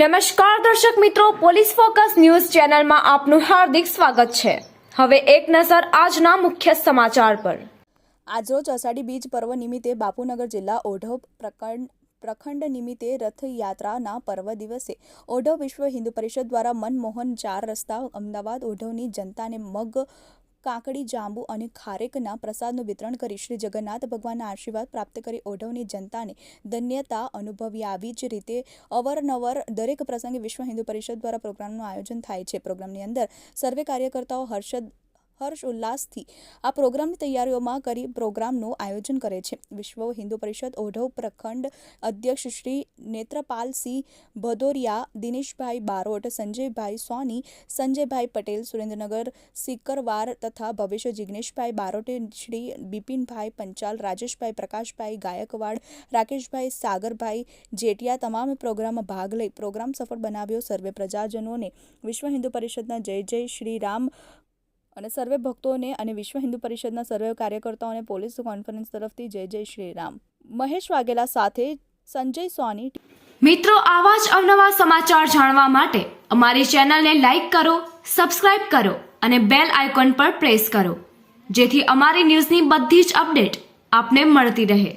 નમસ્કાર દર્શક મિત્રો, પોલીસ ફોકસ ન્યૂઝ ચેનલમાં આપનું હાર્દિક સ્વાગત છે. હવે એક નજર આજના મુખ્ય સમાચાર પર. આજરોજ અષાઢી બીજ પર્વ નિમિત્તે બાપુનગર જિલ્લા ઓઢવ પ્રખંડ પ્રખંડ નિમિત્તે રથયાત્રાના પર્વ દિવસે ઓઢવ વિશ્વ હિન્દુ પરિષદ દ્વારા મનમોહન ચાર રસ્તા અમદાવાદ ઓઢવની જનતાને મગ કાકડી, જાંબુ અને ખારેકના પ્રસાદનું વિતરણ કરી શ્રી જગન્નાથ ભગવાનના આશીર્વાદ પ્રાપ્ત કરી ઓઢવની જનતાને ધન્યતા અનુભવી આવી જ રીતે અવરનવર દરેક પ્રસંગે વિશ્વ હિન્દુ પરિષદ દ્વારા પ્રોગ્રામનું આયોજન થાય છે. પ્રોગ્રામની અંદર સર્વે કાર્યકર્તાઓ હર્ષદ હર્ષ ઉલ્લાસથી આ પ્રોગ્રામની તૈયારીઓમાં કરી પ્રોગ્રામનું આયોજન કરે છે. વિશ્વ હિન્દુ પરિષદ ઓઢવ પ્રખંડ અધ્યક્ષ શ્રી નેત્રપાલસિંહ ભદોરિયા, દિનેશભાઈ બારોટ, સંજયભાઈ સોની સંજયભાઈ પટેલ, સુરેન્દ્રનગર સિકરવાર તથા ભવિષ્ય જિગ્નેશભાઈ બારોટે, શ્રી બિપિનભાઈ પંચાલ, રાજેશભાઈ પ્રકાશભાઈ ગાયકવાડ, રાકેશભાઈ સાગરભાઈ જેટિયા તમામે પ્રોગ્રામમાં ભાગ લઈ પ્રોગ્રામ સફળ બનાવ્યો. સર્વે પ્રજાજનોને વિશ્વ હિન્દુ પરિષદના જય જય શ્રી રામ અને સર્વે ભક્તોને અને વિશ્વ હિન્દુ પરિષદના સર્વે કાર્યકર્તાઓને પોલીસ કોન્ફરન્સ તરફથી જય જય શ્રી રામ મહેશ વાઘેલા સાથે સંજય સોની મિત્રો, આવા જ અવનવા સમાચાર જાણવા માટે અમારી ચેનલને લાઇક કરો, સબસ્ક્રાઇબ કરો અને બેલ આઇકોન પર પ્રેસ કરો, જેથી અમારી ન્યૂઝની બધી જ અપડેટ આપને મળતી રહે.